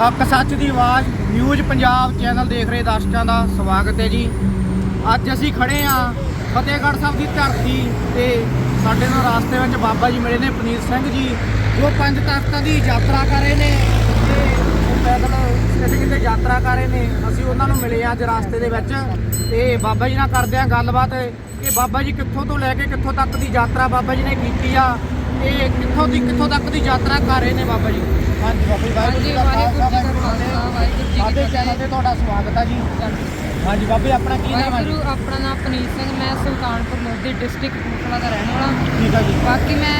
ਹੱਕ ਸੱਚ ਦੀ ਆਵਾਜ਼, ਨਿਊਜ਼ ਪੰਜਾਬ ਚੈਨਲ ਦੇਖ ਰਹੇ ਦਰਸ਼ਕਾਂ ਦਾ ਸਵਾਗਤ ਹੈ ਜੀ। ਅੱਜ ਅਸੀਂ ਖੜੇ ਆ ਫਤਿਹਗੜ੍ਹ ਸਾਹਿਬ ਦੀ ਧਰਤੀ ਤੇ ਸਾਡੇ ਨਾਲ ਰਾਸਤੇ ਵਿੱਚ ਬਾਬਾ ਜੀ ਮਿਲੇ ਨੇ ਪਨੀਰ ਸਿੰਘ ਜੀ, ਜੋ ਪੰਜ ਤਖਤਾਂ ਦੀ ਯਾਤਰਾ ਕਰ ਰਹੇ ਨੇ ਤੇ ਉਹ ਪੈਦਲ ਕਿਤੇ ਕਿਤੇ ਯਾਤਰਾ ਕਰ ਰਹੇ ਨੇ। ਅਸੀਂ ਉਹਨਾਂ ਨੂੰ ਮਿਲੇ ਆ ਅੱਜ ਰਾਸਤੇ ਦੇ ਵਿੱਚ ਤੇ ਬਾਬਾ ਜੀ ਨਾਲ ਕਰਦੇ ਆ ਗੱਲਬਾਤ। ਕਿ ਬਾਬਾ ਜੀ ਕਿੱਥੋਂ ਤੋਂ ਲੈ ਕੇ ਕਿੱਥੋਂ ਤੱਕ ਦੀ ਯਾਤਰਾ ਬਾਬਾ ਜੀ ਨੇ ਕੀਤੀ ਆ? ਤੇ ਕਿੱਥੋਂ ਦੀ ਕਿੱਥੋਂ ਤੱਕ ਦੀ ਯਾਤਰਾ ਕਰ ਰਹੇ ਨੇ ਬਾਬਾ ਜੀ? ਹਾਂਜੀ ਬਾਬਾ ਜੀ ਵਾਹਿਗੁਰੂ ਜੀ ਕਾ ਖਾਲਸਾ ਵਾਹਿਗੁਰੂ ਜੀ ਕੀ ਫਤਿਹ। ਸਾਡੇ ਚੈਨਲ ਤੇ ਤੁਹਾਡਾ ਸਵਾਗਤ ਹੈ ਜੀ। ਹਾਂਜੀ। ਬਾਬੇ ਆਪਣਾ ਕੀ ਨਾਮ ਹੈ ਜੀ? ਵਾਹਿਗੁਰੂ ਆਪਣਾ ਨਾਮ ਪਨੀਤ ਸਿੰਘ ਮੈਂ ਸੁਲਤਾਨਪੁਰ ਲੋਧੀ ਡਿਸਟ੍ਰਿਕਟ ਕਪੂਰਥਲਾ ਦਾ ਰਹਿਣ ਵਾਲਾ। ਠੀਕ ਹੈ ਜੀ। ਬਾਕੀ ਮੈਂ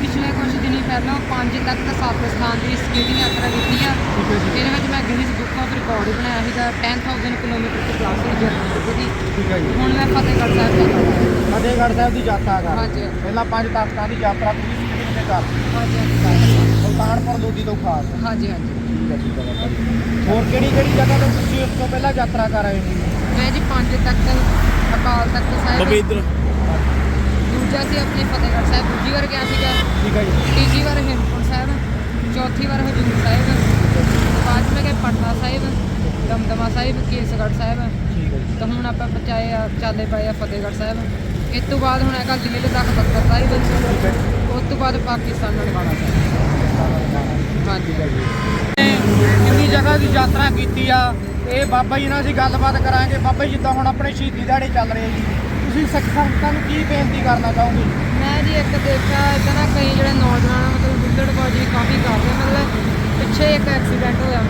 ਪਿਛਲੇ ਕੁਝ ਦਿਨੀ ਪਹਿਲਾਂ ਪੰਜ ਤੱਕ ਸੱਤ ਸਥਾਨ ਦੀ ਸਕੀਟਿੰਗ ਯਾਤਰਾ ਕੀਤੀ ਆ ਠੀਕ ਹੈ ਜੀ ਇਹਦੇ ਵਿੱਚ ਮੈਂ ਗਿਨੀਜ਼ ਬੁੱਕ ਆਫ ਸੀਗਾ 10000 ਕਿਲੋਮੀਟਰ ਦੀ ਕਲਾਸ ਦੀ ਜਰਨੀ ਠੀਕ ਹੈ ਜੀ। ਹੁਣ ਮੈਂ ਫਤਿਹਗੜ੍ਹ ਸਾਹਿਬ ਜਾ ਰਿਹਾ ਫਤਿਹਗੜ੍ਹ ਸਾਹਿਬ ਦੀ ਯਾਤਰਾ ਕਰ। ਹਾਂਜੀ। ਪਹਿਲਾਂ ਪੰਜ ਤਖਤਾਂ ਦੀ ਯਾਤਰਾ ਤੁਸੀਂ ਕਿਹੜੇ ਕਿਹੜੇ ਕਰ ਹਾਂਜੀ ਹਾਂਜੀ। ਸੁਲਤਾਨਪੁਰ ਲੋਧੀ ਤੋਂ ਖਾਸ। ਹਾਂਜੀ ਹਾਂਜੀ। ਠੀਕ ਹੈ ਠੀਕ ਹੈ ਹੋਰ ਕਿਹੜੀ ਕਿਹੜੀ ਜਗ੍ਹਾ ਤੋਂ ਤੁਸੀਂ ਉਸ ਤੋਂ ਪਹਿਲਾਂ ਯਾਤਰਾ ਕਰ ਆਏ ਜੀ ਮੈਂ ਜੀ ਪੰਜ ਤੱਕ ਅਕਾਲ ਤਖਤ ਸਾਹਿਬ। ਇੱਧਰ ਦੂਜਾ ਸੀ ਆਪਣੇ ਫਤਿਹਗੜ੍ਹ ਸਾਹਿਬ। ਦੂਜੀ ਵਾਰ ਗਿਆ ਸੀਗਾ। ਠੀਕ ਹੈ ਜੀ। ਤੀਜੀ ਵਾਰ ਹੇਮਕੁੰਟ ਸਾਹਿਬ। ਚੌਥੀ ਵਾਰ ਹਜੂਰ ਸਾਹਿਬ। ਪੰਜ ਮੈਂ ਗਏ ਪਟਨਾ ਸਾਹਿਬ। ਦਮਦਮਾ ਸਾਹਿਬ ਕੇਸਗੜ੍ਹ ਸਾਹਿਬ। ਠੀਕ ਹੈ ਜੀ। ਤਾਂ ਹੁਣ ਆਪਾਂ ਪਹੁੰਚਾਏ ਆ ਚਾਲੇ ਪਏ ਆ ਫਤਿਹਗੜ੍ਹ ਸਾਹਿਬ। ਇਸ ਤੋਂ ਬਾਅਦ ਹੁਣ ਹੈਗਾ ਲੇਹ ਲਦਾਖ ਬੱਕਰ ਸਾਹਿਬ। ਉਸ ਤੋਂ ਬਾਅਦ ਪਾਕਿਸਤਾਨ ਨਨਕਾਣਾ ਸਾਹਿਬ ਹਾਂਜੀ ਕਿੰਨੀ ਜਗ੍ਹਾ ਦੀ ਯਾਤਰਾ ਕੀਤੀ ਆ? ਇਹ ਬਾਬਾ ਜੀ ਨਾਲ ਅਸੀਂ ਗੱਲਬਾਤ ਕਰਾਂਗੇ। ਬਾਬਾ ਜੀ ਜਿੱਦਾਂ ਹੁਣ ਆਪਣੇ ਸ਼ਹੀਦੀ ਦਿਹਾੜੇ ਚੱਲ ਰਹੇ ਜੀ। ਤੁਸੀਂ ਸਿੱਖ ਸੰਗਤਾਂ ਨੂੰ ਕੀ ਬੇਨਤੀ ਕਰਨਾ ਚਾਹੋਗੇ? ਮੈਂ ਜੀ ਇੱਕ ਦੇਖਿਆ ਇੱਦਾਂ ਨਾ ਕਈ ਜਿਹੜੇ ਨੌਜਵਾਨ ਮਤਲਬ ਗੁੱਲੜਬਾਜੀ ਕਾਫੀ ਕਰਦੇ। ਮਤਲਬ ਪਿੱਛੇ ਇੱਕ ਐਕਸੀਡੈਂਟ ਹੋਇਆ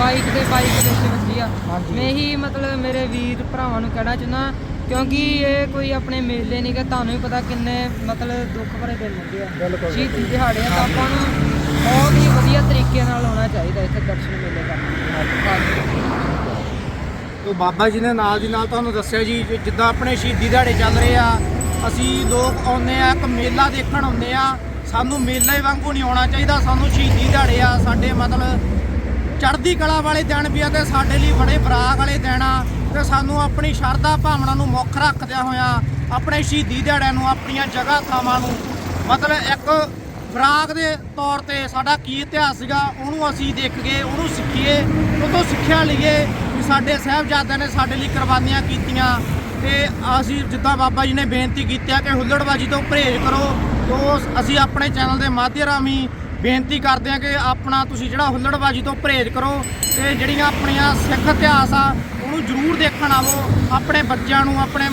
ਬਾਈਕ ਦੇ ਬਾਈਕ ਦੇ ਵਿੱਚ ਵੱਜੀ ਆ। ਹਾਂਜੀ। ਮੈਂ ਹੀ ਮਤਲਬ ਮੇਰੇ ਵੀਰ ਭਰਾਵਾਂ ਨੂੰ ਕਹਿਣਾ ਚਾਹੁੰਦਾ ਕਿਉਂਕਿ ਇਹ ਕੋਈ ਆਪਣੇ ਮੇਲੇ ਨਹੀਂ ਗਾ ਤੁਹਾਨੂੰ ਵੀ ਪਤਾ ਕਿੰਨੇ ਮਤਲਬ ਦੁੱਖ ਭਰੇ ਦਿਨ ਹੁੰਦੇ ਆ। ਬਿਲਕੁਲ। ਸ਼ਹੀਦੀ ਦਿਹਾੜੇ ਆ ਤਾਂ ਆਪਾਂ ਨੂੰ ਬਹੁਤ ਹੀ ਵਧੀਆ ਤਰੀਕੇ ਨਾਲ ਆਉਣਾ ਚਾਹੀਦਾ ਇੱਥੇ ਦਰਸ਼ਨ ਮੇਲੇ ਕਰਨ ਤੋ ਬਾਬਾ ਜੀ ਨੇ ਨਾਲ ਦੀ ਨਾਲ ਤੁਹਾਨੂੰ ਦੱਸਿਆ ਜੀ ਕਿ ਜਿੱਦਾਂ ਆਪਣੇ ਸ਼ਹੀਦੀ ਦਿਹਾੜੇ ਚੱਲ ਰਹੇ ਆ ਅਸੀਂ ਲੋਕ ਆਉਂਦੇ ਆ ਇੱਕ ਮੇਲਾ ਦੇਖਣ ਆਉਂਦੇ ਆ। ਸਾਨੂੰ ਮੇਲੇ ਵਾਂਗੂ ਨਹੀਂ ਆਉਣਾ ਚਾਹੀਦਾ ਸਾਨੂੰ ਸ਼ਹੀਦੀ ਦਿਹਾੜੇ ਆ ਸਾਡੇ ਮਤਲਬ ਚੜ੍ਹਦੀ ਕਲਾ ਵਾਲੇ ਦਿਨ ਵੀ ਆ ਤੇ ਸਾਡੇ ਲਈ ਬੜੇ ਬਰਾਗ ਵਾਲੇ ਦਿਨ ਆ ਤੇ ਸਾਨੂੰ ਆਪਣੀ ਸ਼ਰਧਾ ਭਾਵਨਾ ਨੂੰ ਮੁੱਖ ਰੱਖਦਿਆਂ ਹੋਇਆਂ ਆਪਣੇ ਸ਼ਹੀਦੀ ਦਿਹਾੜਿਆਂ ਨੂੰ, ਆਪਣੀਆਂ ਜਗ੍ਹਾ ਥਾਵਾਂ ਨੂੰ, ਮਤਲਬ ਇੱਕ ਬਰਾਗ ਦੇ ਤੌਰ ਤੇ ਸਾਡਾ ਕੀ ਇਤਿਹਾਸ ਸੀਗਾ, ਉਹਨੂੰ ਅਸੀਂ ਦੇਖੀਏ ਉਹਨੂੰ ਸਿੱਖੀਏ ਉਹ ਤੋਂ ਸਿੱਖਿਆ ਲਈਏ ਵੀ ਸਾਡੇ ਸਾਹਿਬਜ਼ਾਦਿਆਂ ਨੇ ਸਾਡੇ ਲਈ ਕੁਰਬਾਨੀਆਂ ਕੀਤੀਆਂ ਤੇ ਅਸੀਂ ਜਿੱਦਾਂ ਬਾਬਾ ਜੀ ਨੇ ਬੇਨਤੀ ਕੀਤੀ ਆ ਕਿ ਹੁੱਲੜਬਾਜੀ ਤੋਂ ਪਰਹੇਜ਼ ਕਰੋ ਤੋਂ ਅਸੀਂ ਆਪਣੇ ਚੈਨਲ ਦੇ ਮਾਧਿਅਮ ਰਾਹੀਂ ਬੇਨਤੀ ਕਰਦੇ ਆ ਕਿ ਆਪਣਾ ਤੁਸੀਂ ਜਿਹੜਾ ਹੁੱਲੜਬਾਜੀ ਤੋਂ ਪਰਹੇਜ਼ ਕਰੋ ਤੇ ਜਿਹੜੀਆਂ ਆਪਣੀਆਂ ਸਿੱਖ ਇਤਿਹਾਸ ਆ, ਉਹਨੂੰ ਜ਼ਰੂਰ ਦੇਖਣ ਆਵੋ। ਆਪਣੇ ਬੱਚਿਆਂ ਨੂੰ, ਆਪਣੇ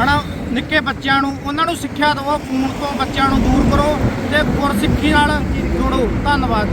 ਹਨਾ, ਨਿੱਕੇ ਬੱਚਿਆਂ ਨੂੰ, ਉਹਨਾਂ ਨੂੰ ਸਿੱਖਿਆ ਦਿਓ ਫੋਨ ਤੋਂ ਬੱਚਿਆਂ ਨੂੰ ਦੂਰ ਕਰੋ ਤੇ ਗੁਰਸਿੱਖੀ ਨਾਲ ਜੁੜੋ। ਧੰਨਵਾਦ।